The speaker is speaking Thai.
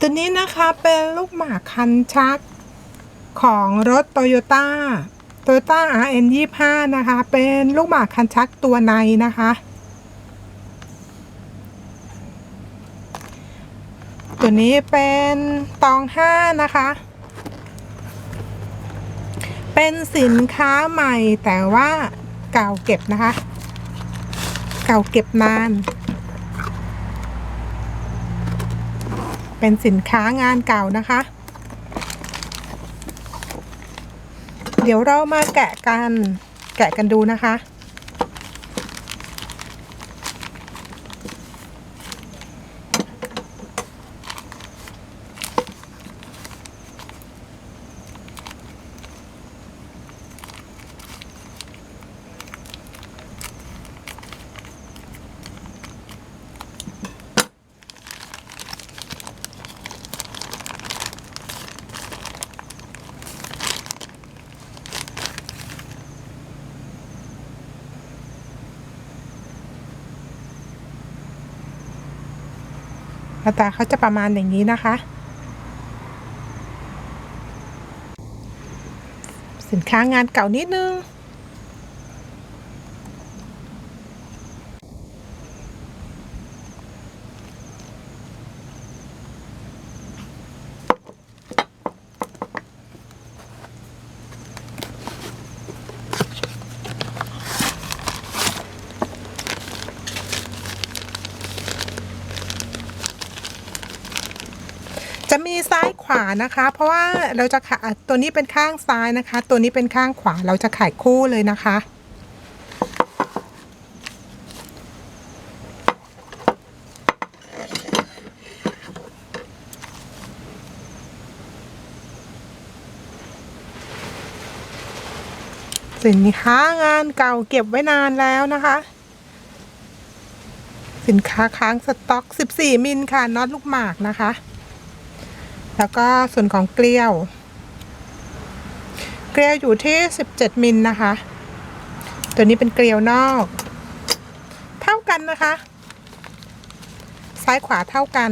ตัวนี้นะคะเป็นลูกหมากคันชักของรถโตโยต้าโตโยต้า RN 25นะคะ เป็นลูกหมากคันชักตัวในนะคะ ตัวนี้เป็นตองห้านะคะ เป็นสินค้าใหม่แต่ว่าเก่าเก็บนะคะ เก่าเก็บนาน เป็นสินค้างานเก่านะคะ เดี๋ยวเรามาแกะกัน แกะกันดูนะคะ น้าตาเขาจะประมาณอย่างนี้นะคะ สินค้างานเก่านิดนึง จะมีซ้ายขวานะคะ เพราะว่าเราจะขายตัวนี้เป็นข้างซ้ายนะคะ ตัวนี้เป็นข้างขวาเราจะขายคู่เลยนะคะ สินค้างานเก่าเก็บไว้นานแล้วนะคะสินค้าค้างสต็อก 14 มิลค่ะน็อตลูกหมากนะคะ แล้วก็ส่วนของเกลียว เกลียวอยู่ที่ 17 มิลนะคะ ตัวนี้เป็นเกลียวนอก เท่ากันนะคะ ซ้ายขวาเท่ากัน